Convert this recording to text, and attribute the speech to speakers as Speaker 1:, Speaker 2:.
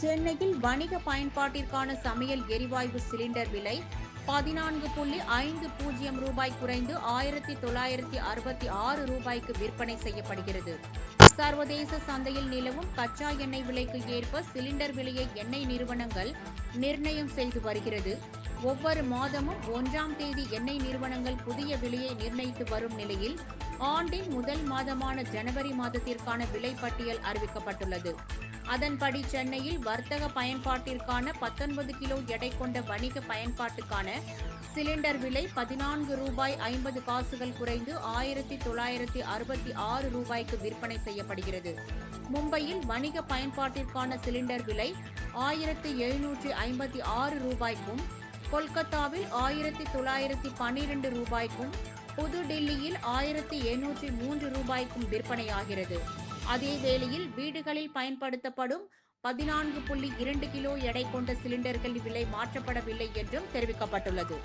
Speaker 1: சென்னையில் வணிக பயன்பாட்டிற்கான சமையல் எரிவாயு சிலிண்டர் விலை பதினான்கு புள்ளி ஐந்து பூஜ்ஜியம் ரூபாய் குறைந்து ஆயிரத்தி தொள்ளாயிரத்தி அறுபத்தி ஆறு ரூபாய்க்கு விற்பனை செய்யப்படுகிறது. சர்வதேச சந்தையில் நிலவும் கச்சா எண்ணெய் விலைக்கு ஏற்ப சிலிண்டர் விலையை எண்ணெய் நிறுவனங்கள் நிர்ணயம் செய்து வருகிறது. ஒவ்வொரு மாதமும் ஒன்றாம் தேதி எண்ணெய் நிறுவனங்கள் புதிய விலையை நிர்ணயித்து வரும் நிலையில் ஆண்டின் முதல் மாதமான ஜனவரி மாதத்திற்கான விலை பட்டியல் அறிவிக்கப்பட்டுள்ளது. அதன்படி சென்னையில் வர்த்தக பயன்பாட்டிற்கான பத்தொன்பது கிலோ எடை கொண்ட வணிக பயன்பாட்டுக்கான சிலிண்டர் விலை பதினான்கு ரூபாய் ஐம்பது காசுகள் குறைந்து ஆயிரத்தி தொள்ளாயிரத்தி அறுபத்தி ஆறு ரூபாய்க்கு விற்பனை செய்யப்படுகிறது. மும்பையில் வணிக பயன்பாட்டிற்கான சிலிண்டர் விலை ஆயிரத்தி எழுநூற்றி ஐம்பத்தி ஆறு ரூபாய்க்கும் கொல்கத்தாவில் ஆயிரத்தி தொள்ளாயிரத்தி பன்னிரண்டு ரூபாய்க்கும் புதுடில்லியில் ஆயிரத்தி எண்ணூற்றி மூன்று ரூபாய்க்கும் விற்பனையாகிறது. அதே வேளையில் வீடுகளில் பயன்படுத்தப்படும் பதினான்கு புள்ளி இரண்டு கிலோ எடை கொண்ட சிலிண்டர்கள் விலை மாற்றப்படவில்லை என்றும் தெரிவிக்கப்பட்டுள்ளது.